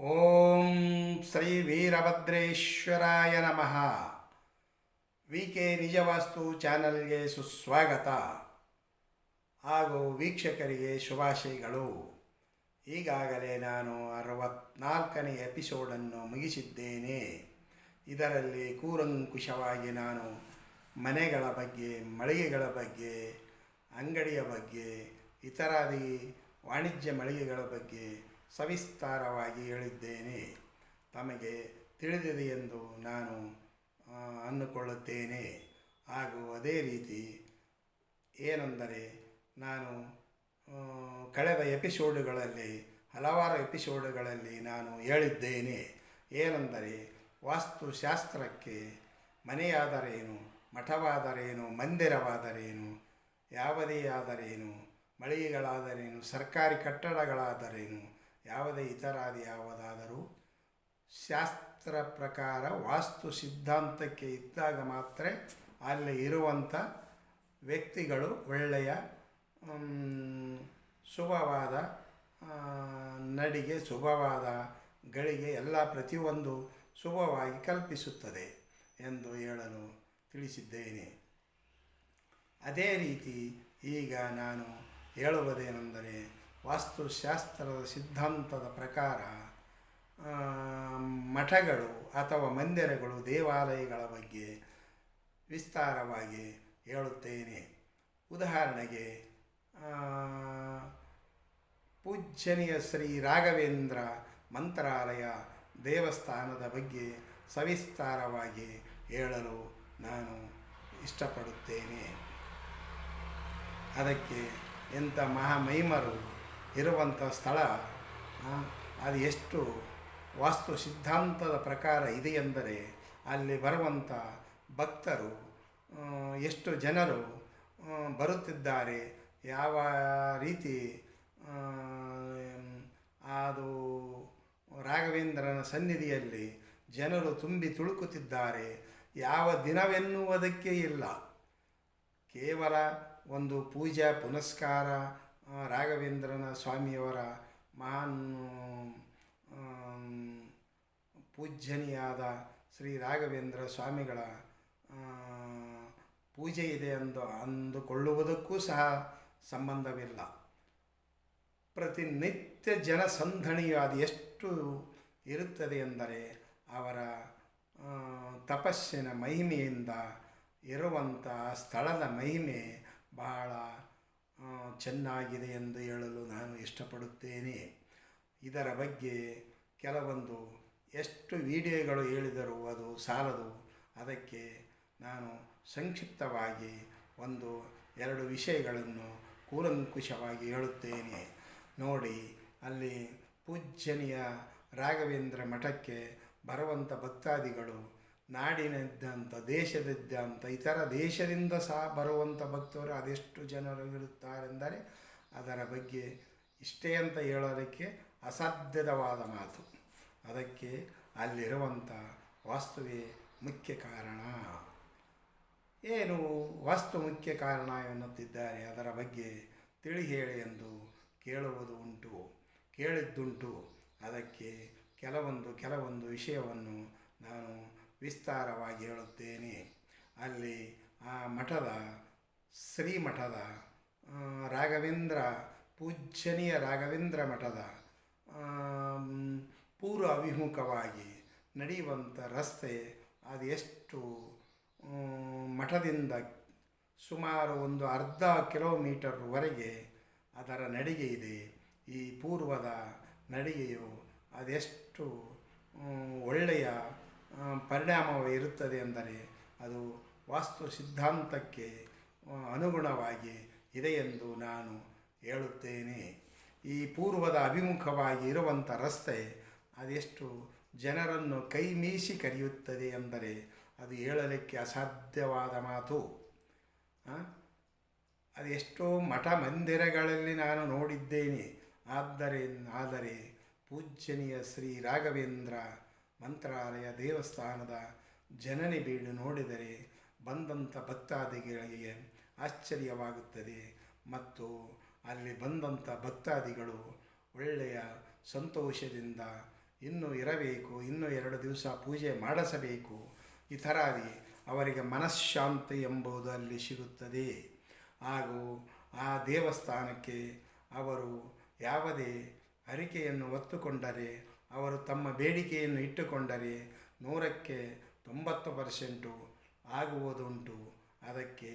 ಓಂ ಶ್ರೀ ವೀರಭದ್ರೇಶ್ವರಾಯ ನಮಃ. V K ನಿಜವಾಸ್ತು ಚಾನಲ್ಗೆ ಸುಸ್ವಾಗತ. ಹಾಗೂ ವೀಕ್ಷಕರಿಗೆ ಶುಭಾಶಯಗಳು. ಈಗಾಗಲೇ ನಾನು ಅರವತ್ನಾಲ್ಕನೇ ಎಪಿಸೋಡನ್ನು ಮುಗಿಸಿದ್ದೇನೆ. ಇದರಲ್ಲಿ ಕೂರಂಕುಶವಾಗಿ ನಾನು ಮನೆಗಳ ಬಗ್ಗೆ, ಮಳಿಗೆಗಳ ಬಗ್ಗೆ, ಅಂಗಡಿಯ ಬಗ್ಗೆ, ಇತರಾದಿ ವಾಣಿಜ್ಯ ಮಳಿಗೆಗಳ ಬಗ್ಗೆ ಸವಿಸ್ತಾರವಾಗಿ ಹೇಳಿದ್ದೇನೆ. ತಮಗೆ ತಿಳಿದಿದೆ ಎಂದು ನಾನು ಅಂದುಕೊಳ್ಳುತ್ತೇನೆ ಹಾಗೂ ಅದೇ ರೀತಿ ಏನೆಂದರೆ ನಾನು ಕಳೆದ ಎಪಿಸೋಡುಗಳಲ್ಲಿ, ಹಲವಾರು ಎಪಿಸೋಡುಗಳಲ್ಲಿ ನಾನು ಹೇಳಿದ್ದೇನೆ. ಏನೆಂದರೆ ವಾಸ್ತುಶಾಸ್ತ್ರಕ್ಕೆ ಮನೆಯಾದರೇನು, ಮಠವಾದರೇನು, ಮಂದಿರವಾದರೇನು ಯಾವುದೇ ಆದರೇನು, ಮಳಿಗೆಗಳಾದರೇನು, ಸರ್ಕಾರಿ ಕಟ್ಟಡಗಳಾದರೇನು ಯಾವುದೇ ಇತರಾದಿ ಯಾವುದಾದರೂ ಶಾಸ್ತ್ರ ಪ್ರಕಾರ, ವಾಸ್ತು ಸಿದ್ಧಾಂತಕ್ಕೆ ಇದ್ದಾಗ ಮಾತ್ರ ಅಲ್ಲಿ ಇರುವಂಥ ವ್ಯಕ್ತಿಗಳು ಒಳ್ಳೆಯ ಶುಭವಾದ ನಡಿಗೆ, ಶುಭವಾದ ಗಳಿಗೆ ಎಲ್ಲ ಪ್ರತಿಯೊಂದು ಶುಭವಾಗಿ ಕಲ್ಪಿಸುತ್ತದೆ ಎಂದು ಹೇಳಲು ತಿಳಿಸಿದ್ದೇನೆ. ಅದೇ ರೀತಿ ಈಗ ನಾನು ಹೇಳುವುದೇನೆಂದರೆ ವಾಸ್ತುಶಾಸ್ತ್ರದ ಸಿದ್ಧಾಂತದ ಪ್ರಕಾರ ಮಠಗಳು ಅಥವಾ ಮಂದಿರಗಳು ದೇವಾಲಯಗಳ ಬಗ್ಗೆ ವಿಸ್ತಾರವಾಗಿ ಹೇಳುತ್ತೇನೆ. ಉದಾಹರಣೆಗೆ ಪೂಜ್ಯನೀಯ ಶ್ರೀ ರಾಘವೇಂದ್ರ ಮಂತ್ರಾಲಯ ದೇವಸ್ಥಾನದ ಬಗ್ಗೆ ಸವಿಸ್ತಾರವಾಗಿ ಹೇಳಲು ನಾನು ಇಷ್ಟಪಡುತ್ತೇನೆ. ಅದಕ್ಕೆ ಎಂಥ ಮಹಾಮಹಿಮರು ಇರುವಂಥ ಸ್ಥಳ ಅದು ಎಷ್ಟು ವಾಸ್ತು ಸಿದ್ಧಾಂತದ ಪ್ರಕಾರ ಇದೆಯೆಂದರೆ ಅಲ್ಲಿ ಬರುವಂಥ ಭಕ್ತರು ಎಷ್ಟು ಜನರು ಬರುತ್ತಿದ್ದಾರೆ, ಯಾವ ರೀತಿ ಅದು ರಾಘವೇಂದ್ರನ ಸನ್ನಿಧಿಯಲ್ಲಿ ಜನರು ತುಂಬಿ ತುಳುಕುತ್ತಿದ್ದಾರೆ, ಯಾವ ದಿನವೆನ್ನುವುದಕ್ಕೆ ಇಲ್ಲ. ಕೇವಲ ಒಂದು ಪೂಜಾ ಪುನಸ್ಕಾರ ರಾಘವೇಂದ್ರನ ಸ್ವಾಮಿಯವರ ಮಹಾನ್ ಪೂಜ್ಯನಿಯಾದ ಶ್ರೀ ರಾಘವೇಂದ್ರ ಸ್ವಾಮಿಗಳ ಪೂಜೆ ಇದೆ ಎಂದು ಅಂದುಕೊಳ್ಳುವುದಕ್ಕೂ ಸಹ ಸಂಬಂಧವಿಲ್ಲ. ಪ್ರತಿನಿತ್ಯ ಜನಸಂದಣಿಯು ಅದು ಎಷ್ಟು ಇರುತ್ತದೆ ಎಂದರೆ, ಅವರ ತಪಸ್ಸಿನ ಮಹಿಮೆಯಿಂದ ಇರುವಂಥ ಸ್ಥಳದ ಮಹಿಮೆ ಬಹಳ ಚೆನ್ನಾಗಿದೆ ಎಂದು ಹೇಳಲು ನಾನು ಇಷ್ಟಪಡುತ್ತೇನೆ. ಇದರ ಬಗ್ಗೆ ಕೆಲವೊಂದು ಎಷ್ಟು ವಿಡಿಯೋಗಳು ಹೇಳಿದರೂ ಅದು ಸಾಲದು. ಅದಕ್ಕೆ ನಾನು ಸಂಕ್ಷಿಪ್ತವಾಗಿ ಒಂದು ಎರಡು ವಿಷಯಗಳನ್ನು ಕೂಲಂಕುಷವಾಗಿ ಹೇಳುತ್ತೇನೆ. ನೋಡಿ, ಅಲ್ಲಿ ಪೂಜ್ಯನೀಯ ರಾಘವೇಂದ್ರ ಮಠಕ್ಕೆ ಬರುವಂಥ ಭಕ್ತಾದಿಗಳು ನಾಡಿನದ್ದಂಥ ದೇಶದಾದ್ಯಂತ ಇತರ ದೇಶದಿಂದ ಸಹ ಬರುವಂಥ ಭಕ್ತರು ಅದೆಷ್ಟು ಜನರು ಇರುತ್ತಾರೆಂದರೆ ಅದರ ಬಗ್ಗೆ ಇಷ್ಟೇ ಅಂತ ಹೇಳೋದಕ್ಕೆ ಅಸಾಧ್ಯವಾದ ಮಾತು. ಅದಕ್ಕೆ ಅಲ್ಲಿರುವಂಥ ವಾಸ್ತುವೇ ಮುಖ್ಯ ಕಾರಣ. ಏನು ವಾಸ್ತು ಮುಖ್ಯ ಕಾರಣ ಎನ್ನುತ್ತಿದ್ದಾರೆ ಅದರ ಬಗ್ಗೆ ತಿಳಿ ಹೇಳಿ ಎಂದು ಕೇಳುವುದು ಉಂಟು, ಕೇಳಿದ್ದುಂಟು. ಅದಕ್ಕೆ ಕೆಲವೊಂದು ಕೆಲವೊಂದು ವಿಷಯವನ್ನು ನಾನು ವಿಸ್ತಾರವಾಗಿ ಹೇಳುತ್ತೇನೆ. ಅಲ್ಲಿ ಆ ಮಠದ, ಶ್ರೀಮಠದ ರಾಘವೇಂದ್ರ, ಪೂಜ್ಯನೀಯ ರಾಘವೇಂದ್ರ ಮಠದ ಪೂರ್ವ ಅಭಿಮುಖವಾಗಿ ನಡೆಯುವಂಥ ರಸ್ತೆ ಅದು ಎಷ್ಟು ಮಠದಿಂದ ಸುಮಾರು ಒಂದು ಅರ್ಧ ಕಿಲೋಮೀಟರ್ವರೆಗೆ ಅದರ ನಡಿಗೆ ಇದೆ. ಈ ಪೂರ್ವದ ನಡಿಗೆಯು ಅದೆಷ್ಟು ಒಳ್ಳೆಯ ಪರಿಣಾಮ ಇರುತ್ತದೆ ಎಂದರೆ ಅದು ವಾಸ್ತು ಸಿದ್ಧಾಂತಕ್ಕೆ ಅನುಗುಣವಾಗಿ ಇದೆ ಎಂದು ನಾನು ಹೇಳುತ್ತೇನೆ ಈ ಪೂರ್ವದ ಅಭಿಮುಖವಾಗಿ ಇರುವಂಥ ರಸ್ತೆ ಅದೆಷ್ಟು ಜನರನ್ನು ಕೈ ಮೀಸಿ ಕರೆಯುತ್ತದೆ ಎಂದರೆ ಅದು ಹೇಳಲಿಕ್ಕೆ ಅಸಾಧ್ಯವಾದ ಮಾತು? ಅದೆಷ್ಟೋ ಮಠ ಮಂದಿರಗಳಲ್ಲಿ ನಾನು ನೋಡಿದ್ದೇನೆ ಆದ್ದರಿಂದ ಆದರೆ ಪೂಜ್ಯನೀಯ ಶ್ರೀ ರಾಘವೇಂದ್ರ ಮಂತ್ರಾಲಯ ದೇವಸ್ಥಾನದ ಜನನಿ ಬೀಡು ನೋಡಿದರೆ ಬಂದಂಥ ಭಕ್ತಾದಿಗಳಿಗೆ ಆಶ್ಚರ್ಯವಾಗುತ್ತದೆ ಮತ್ತು ಅಲ್ಲಿ ಬಂದಂಥ ಭಕ್ತಾದಿಗಳು ಒಳ್ಳೆಯ ಸಂತೋಷದಿಂದ ಇನ್ನೂ ಇರಬೇಕು, ಇನ್ನೂ ಎರಡು ದಿವಸ ಪೂಜೆ ಮಾಡಿಸಬೇಕು. ಈ ಥರಾಗಿ ಅವರಿಗೆ ಮನಃಶಾಂತಿ ಎಂಬುದು ಅಲ್ಲಿ ಸಿಗುತ್ತದೆ. ಹಾಗೂ ಆ ದೇವಸ್ಥಾನಕ್ಕೆ ಅವರು ಯಾವುದೇ ಹರಿಕೆಯನ್ನು ಹೊತ್ತುಕೊಂಡರೆ ಅವರು ತಮ್ಮ ಬೇಡಿಕೆಯನ್ನು ಇಟ್ಟುಕೊಂಡರೆ ನೂರಕ್ಕೆ ತೊಂಬತ್ತು ಪರ್ಸೆಂಟು ಆಗುವುದುಂಟು. ಅದಕ್ಕೆ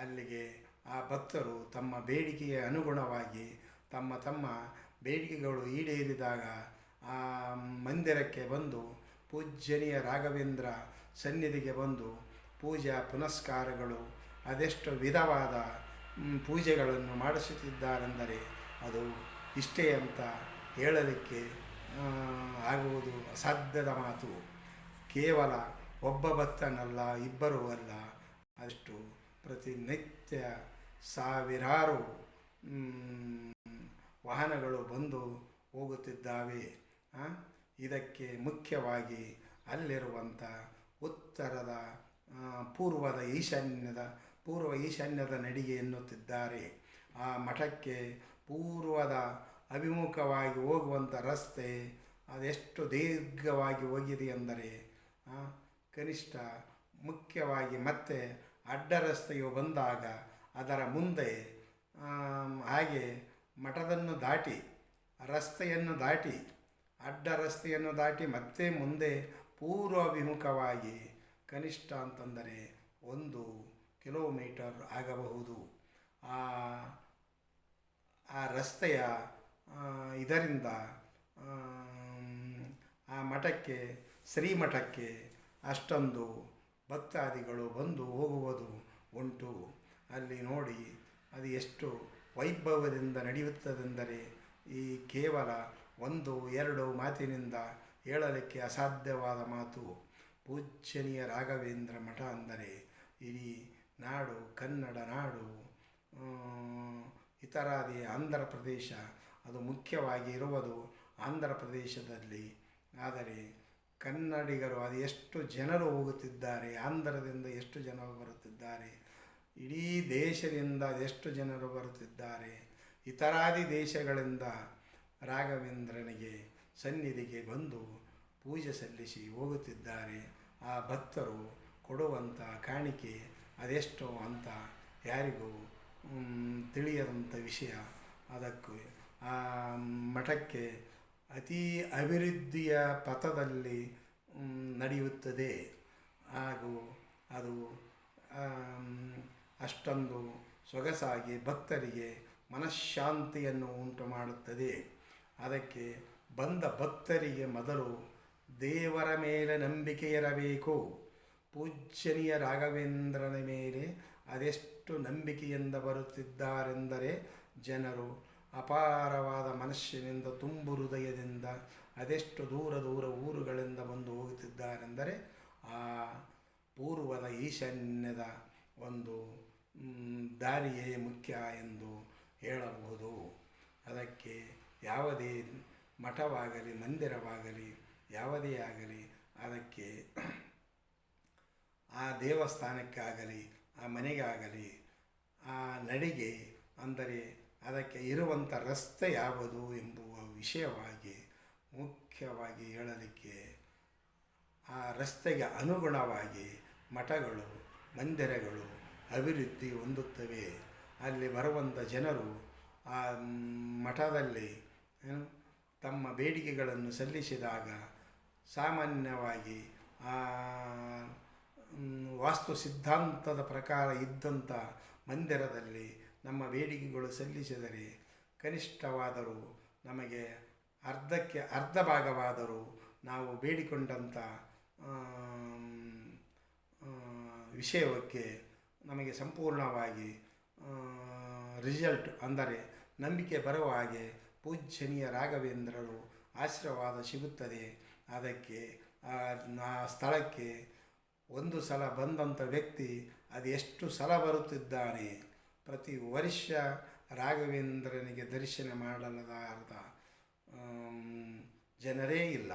ಅಲ್ಲಿಗೆ ಆ ಭಕ್ತರು ತಮ್ಮ ಬೇಡಿಕೆಯ ಅನುಗುಣವಾಗಿ ತಮ್ಮ ತಮ್ಮ ಬೇಡಿಕೆಗಳು ಈಡೇರಿದಾಗ ಆ ಮಂದಿರಕ್ಕೆ ಬಂದು ಪೂಜ್ಯನೀಯ ರಾಘವೇಂದ್ರ ಸನ್ನಿಧಿಗೆ ಬಂದು ಪೂಜಾ ಪುನಸ್ಕಾರಗಳು, ಅದೆಷ್ಟು ವಿಧವಾದ ಪೂಜೆಗಳನ್ನು ಮಾಡಿಸುತ್ತಿದ್ದಾರೆಂದರೆ ಅದು ಇಷ್ಟೇ ಅಂತ ಹೇಳಲಿಕ್ಕೆ ಆಗುವುದು ಅಸಾಧ್ಯದ ಮಾತು. ಕೇವಲ ಒಬ್ಬ ಭಕ್ತನಲ್ಲ, ಇಬ್ಬರೂ ಅಲ್ಲ. ಅಷ್ಟು ಪ್ರತಿನಿತ್ಯ ಸಾವಿರಾರು ವಾಹನಗಳು ಬಂದು ಹೋಗುತ್ತಿದ್ದಾವೆ. ಇದಕ್ಕೆ ಮುಖ್ಯವಾಗಿ ಅಲ್ಲಿರುವಂಥ ಉತ್ತರದ ಪೂರ್ವದ ಈಶಾನ್ಯದ, ಪೂರ್ವ ಈಶಾನ್ಯದ ನಡಿಗೆ ಎನ್ನುತ್ತಿದ್ದಾರೆ. ಆ ಮಠಕ್ಕೆ ಪೂರ್ವದ ಅಭಿಮುಖವಾಗಿ ಹೋಗುವಂಥ ರಸ್ತೆ, ಅದೆಷ್ಟು ದೀರ್ಘವಾಗಿ ಹೋಗಿದೆ ಎಂದರೆ ಕನಿಷ್ಠ ಮುಖ್ಯವಾಗಿ ಮತ್ತೆ ಅಡ್ಡ ರಸ್ತೆಯು ಬಂದಾಗ ಅದರ ಮುಂದೆ ಹಾಗೆ ಮಠದನ್ನು ದಾಟಿ, ರಸ್ತೆಯನ್ನು ದಾಟಿ, ಅಡ್ಡ ರಸ್ತೆಯನ್ನು ದಾಟಿ ಮತ್ತೆ ಮುಂದೆ ಪೂರ್ವಾಭಿಮುಖವಾಗಿ ಕನಿಷ್ಠ ಅಂತಂದರೆ ಒಂದು ಕಿಲೋಮೀಟರ್ ಆಗಬಹುದು. ಆ ರಸ್ತೆಯ ಇದರಿಂದ, ಆ ಮಠಕ್ಕೆ ಶ್ರೀಮಠಕ್ಕೆ ಅಷ್ಟೊಂದು ಭಕ್ತಾದಿಗಳು ಬಂದು ಹೋಗುವುದು ಉಂಟು. ಅಲ್ಲಿ ನೋಡಿ ಅದು ಎಷ್ಟು ವೈಭವದಿಂದ ನಡೆಯುತ್ತದೆಂದರೆ ಈ ಕೇವಲ ಒಂದು, ಎರಡು ಮಾತಿನಿಂದ ಹೇಳಲಿಕ್ಕೆ ಅಸಾಧ್ಯವಾದ ಮಾತು ಪೂಜ್ಯನೀಯ ರಾಘವೇಂದ್ರ ಮಠ ಅಂದರೆ ಇಡೀ ನಾಡು ಕನ್ನಡ ನಾಡು ಇತರಾದಿ ಆಂಧ್ರ ಪ್ರದೇಶ ಅದು ಮುಖ್ಯವಾಗಿ ಇರುವುದು ಆಂಧ್ರ ಪ್ರದೇಶದಲ್ಲಿ. ಆದರೆ ಕನ್ನಡಿಗರು ಅದು ಎಷ್ಟು ಜನರು ಹೋಗುತ್ತಿದ್ದಾರೆ, ಆಂಧ್ರದಿಂದ ಎಷ್ಟು ಜನರು ಬರುತ್ತಿದ್ದಾರೆ, ಇಡೀ ದೇಶದಿಂದ ಅದೆಷ್ಟು ಜನರು ಬರುತ್ತಿದ್ದಾರೆ, ಇತರಾದಿ ದೇಶಗಳಿಂದ ರಾಘವೇಂದ್ರನಿಗೆ ಸನ್ನಿಧಿಗೆ ಬಂದು ಪೂಜೆ ಸಲ್ಲಿಸಿ ಹೋಗುತ್ತಿದ್ದಾರೆ. ಆ ಭಕ್ತರು ಕೊಡುವಂಥ ಕಾಣಿಕೆ ಅದೆಷ್ಟು ಅಂತ ಯಾರಿಗೂ ತಿಳಿಯದಂಥ ವಿಷಯ. ಅದಕ್ಕೂ ಆ ಮಠಕ್ಕೆ ಅತಿ ಅಭಿವೃದ್ಧಿಯ ಪಥದಲ್ಲಿ ನಡೆಯುತ್ತದೆ. ಹಾಗೂ ಅದು ಅಷ್ಟೊಂದು ಸೊಗಸಾಗಿ ಭಕ್ತರಿಗೆ ಮನಃಶಾಂತಿಯನ್ನು ಉಂಟು ಮಾಡುತ್ತದೆ. ಅದಕ್ಕೆ ಬಂದ ಭಕ್ತರಿಗೆ ಮೊದಲು ದೇವರ ಮೇಲೆ ನಂಬಿಕೆ ಇರಬೇಕು. ಪೂಜ್ಯನೀಯ ರಾಘವೇಂದ್ರನ ಮೇಲೆ ಅದೆಷ್ಟು ನಂಬಿಕೆಯಿಂದ ಬರುತ್ತಿದ್ದಾರೆಂದರೆ ಜನರು ಅಪಾರವಾದ ಮನಸ್ಸಿನಿಂದ, ತುಂಬು ಹೃದಯದಿಂದ, ಅದೆಷ್ಟು ದೂರ ದೂರ ಊರುಗಳಿಂದ ಬಂದು ಹೋಗುತ್ತಿದ್ದಾರೆಂದರೆ ಆ ಪೂರ್ವದ ಈಶಾನ್ಯದ ಒಂದು ದಾರಿಯೇ ಮುಖ್ಯ ಎಂದು ಹೇಳಬಹುದು. ಅದಕ್ಕೆ ಯಾವುದೇ ಮಠವಾಗಲಿ, ಮಂದಿರವಾಗಲಿ, ಯಾವುದೇ ಆಗಲಿ, ಅದಕ್ಕೆ ಆ ದೇವಸ್ಥಾನಕ್ಕಾಗಲಿ, ಆ ಮನೆಗಾಗಲಿ, ಆ ನಡಿಗೆ ಅಂದರೆ ಅದಕ್ಕೆ ಇರುವಂಥ ರಸ್ತೆ ಯಾವುದು ಎಂಬುವ ವಿಷಯವಾಗಿ ಮುಖ್ಯವಾಗಿ ಹೇಳಲಿಕ್ಕೆ ಆ ರಸ್ತೆಗೆ ಅನುಗುಣವಾಗಿ ಮಠಗಳು, ಮಂದಿರಗಳು ಅಭಿವೃದ್ಧಿ ಹೊಂದುತ್ತವೆ. ಅಲ್ಲಿ ಬರುವಂಥ ಜನರು ಆ ಮಠದಲ್ಲಿ ತಮ್ಮ ಬೇಡಿಕೆಗಳನ್ನು ಸಲ್ಲಿಸಿದಾಗ ಸಾಮಾನ್ಯವಾಗಿ ಆ ವಾಸ್ತು ಸಿದ್ಧಾಂತದ ಪ್ರಕಾರ ಇದ್ದಂಥ ಮಂದಿರದಲ್ಲಿ ನಮ್ಮ ಬೇಡಿಕೆಗಳು ಸಲ್ಲಿಸಿದರೆ ಕನಿಷ್ಠವಾದರೂ ನಮಗೆ ಅರ್ಧಕ್ಕೆ ಅರ್ಧ ಭಾಗವಾದರೂ ನಾವು ಬೇಡಿಕೊಂಡಂಥ ವಿಷಯಕ್ಕೆ ನಮಗೆ ಸಂಪೂರ್ಣವಾಗಿ ರಿಸಲ್ಟ್ ಅಂದರೆ ನಂಬಿಕೆ ಬರುವ ಹಾಗೆ ಪೂಜ್ಯನೀಯ ರಾಘವೇಂದ್ರರು ಆಶೀರ್ವಾದ ಸಿಗುತ್ತದೆ. ಅದಕ್ಕೆ, ಆ ಆ ಸ್ಥಳಕ್ಕೆ ಒಂದು ಸಲ ಬಂದಂಥ ವ್ಯಕ್ತಿ ಅದು ಎಷ್ಟು ಸಲ ಬರುತ್ತಿದ್ದಾನೆ? ಪ್ರತಿ ವರ್ಷ ರಾಘವೇಂದ್ರನಿಗೆ ದರ್ಶನ ಮಾಡಲಾರದ ಜನರೇ ಇಲ್ಲ.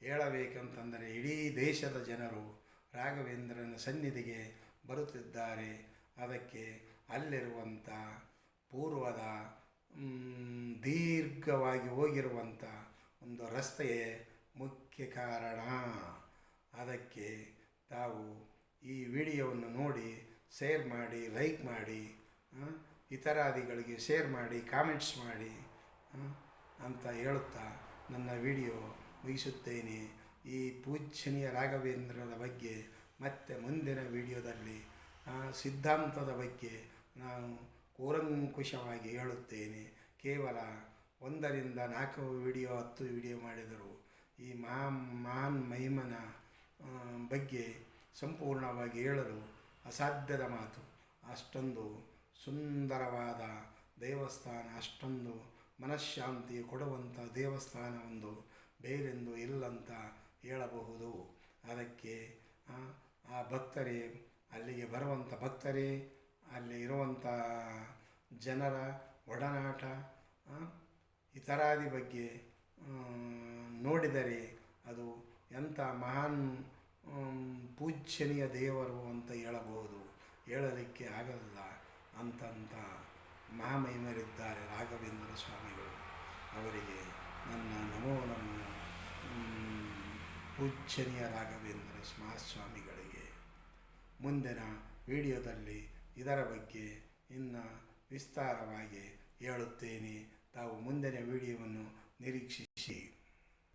ಹೇಳಬೇಕಂತಂದರೆ ಇಡೀ ದೇಶದ ಜನರು ರಾಘವೇಂದ್ರನ ಸನ್ನಿಧಿಗೆ ಬರುತ್ತಿದ್ದಾರೆ. ಅದಕ್ಕೆ ಅಲ್ಲಿರುವಂಥ ಪೂರ್ವದ ದೀರ್ಘವಾಗಿ ಹೋಗಿರುವಂಥ ಒಂದು ರಸ್ತೆಯೇ ಮುಖ್ಯ ಕಾರಣ. ಅದಕ್ಕೆ ತಾವು ಈ ವಿಡಿಯೋವನ್ನು ನೋಡಿ, ಶೇರ್ ಮಾಡಿ, ಲೈಕ್ ಮಾಡಿ ಇತರಾದಿಗಳಿಗೆ ಶೇರ್ ಮಾಡಿ ಕಾಮೆಂಟ್ಸ್ ಮಾಡಿ ಅಂತ ಹೇಳುತ್ತಾ ನನ್ನ ವಿಡಿಯೋ ಮುಗಿಸುತ್ತೇನೆ. ಈ ಪೂಜ್ಯನೀಯ ರಾಘವೇಂದ್ರರ ಬಗ್ಗೆ ಮತ್ತೆ ಮುಂದಿನ ವಿಡಿಯೋದಲ್ಲಿ ಸಿದ್ಧಾಂತದ ಬಗ್ಗೆ ನಾನು ಕೂಲಂಕುಷವಾಗಿ ಹೇಳುತ್ತೇನೆ. ಕೇವಲ ಒಂದರಿಂದ ನಾಲ್ಕು ವಿಡಿಯೋ ಹತ್ತು ವಿಡಿಯೋ ಮಾಡಿದರು ಈ ಮಹಾ, ಮಹಾನ್ ಮಹಿಮನ ಬಗ್ಗೆ ಸಂಪೂರ್ಣವಾಗಿ ಹೇಳಲು ಅಸಾಧ್ಯದ ಮಾತು. ಅಷ್ಟೊಂದು. ಸುಂದರವಾದ ದೇವಸ್ಥಾನ ಅಷ್ಟೊಂದು ಮನಃಶಾಂತಿ ಕೊಡುವಂಥ ದೇವಸ್ಥಾನ ಒಂದು ಬೇರೆಂದು ಇಲ್ಲಂತ ಹೇಳಬಹುದು. ಅದಕ್ಕೆ ಆ, ಭಕ್ತರೇ ಅಲ್ಲಿಗೆ ಬರುವಂಥ ಭಕ್ತರೇ ಅಲ್ಲಿ ಇರುವಂಥ ಜನರ ಒಡನಾಟ ಇತರಾದಿ ಬಗ್ಗೆ ನೋಡಿದರೆ ಅದು ಎಂಥ ಮಹಾನ್ ಪೂಜ್ಯನೀಯ ದೇವರು ಅಂತ ಹೇಳಬಹುದು. ಹೇಳಲಿಕ್ಕೆ ಆಗಲ್ಲ. ಅಂತಂತ ಮಹಾಮಹಿಮರಿದ್ದಾರೆ ರಾಘವೇಂದ್ರ ಸ್ವಾಮಿಗಳು. ಅವರಿಗೆ ನನ್ನ ನಮೋ ನಮೋ. ಪೂಜ್ಯನೀಯ ರಾಘವೇಂದ್ರ ಮಹಾಸ್ವಾಮಿಗಳಿಗೆ ಮುಂದಿನ ವಿಡಿಯೋದಲ್ಲಿ ಇದರ ಬಗ್ಗೆ ಇನ್ನು ವಿಸ್ತಾರವಾಗಿ ಹೇಳುತ್ತೇನೆ. ತಾವು ಮುಂದಿನ ವಿಡಿಯೋವನ್ನು ನಿರೀಕ್ಷಿಸಿ.